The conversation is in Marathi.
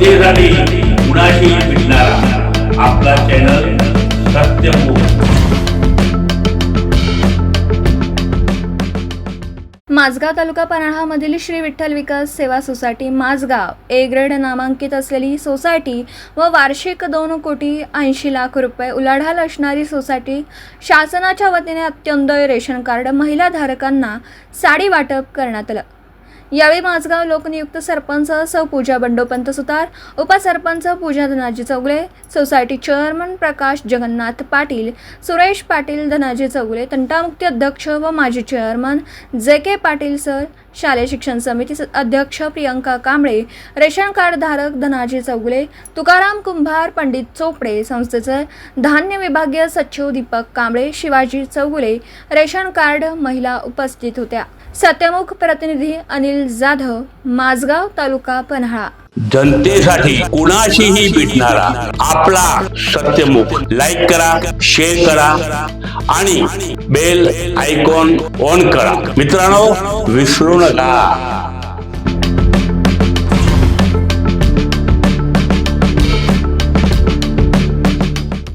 जनतेसाठी कुणाशी भेटणारा आपला चॅनल सत्यमुख माझगाव तालुका पन्हाळामधील Shri Vitthal Vikas Seva society Mazgaon A grade नामांकित असलेली सोसायटी व वार्षिक दोन कोटी ऐंशी लाख रुपये उलाढाल असणारी सोसायटी शासनाच्या वतीने अत्यंतय रेशन कार्ड महिला धारकांना साडी वाटप करण्यात आलं. यावेळी माझगाव लोकनियुक्त सरपंच सौ पूजा बंडोपंत सुतार उपसरपंच पूजा धनाजी चौगुले सोसायटी चेअरमन प्रकाश जगन्नाथ पाटील सुरेश पाटील धनाजी चौगुले तंटामुक्ती अध्यक्ष व माजी चेअरमन जे के पाटील सर शालेय शिक्षण समिती अध्यक्ष प्रियंका कांबळे रेशन कार्ड धारक धनाजी चौगुले तुकाराम कुंभार पंडित चोपडे संस्थेचे धान्य विभागीय सचिव दीपक कांबळे शिवाजी चौगुले रेशन कार्ड महिला उपस्थित होत्या. सत्यमुख प्रतिनिधी अनिल जाधव माझगाव तालुका पन्हाळा. जनतेसाठी कुणाशीही भेटणारा आपला सत्यमुख. लाईक करा शेअर करा आणि बेल आयकॉन ऑन करा. मित्रांनो विसरू नका.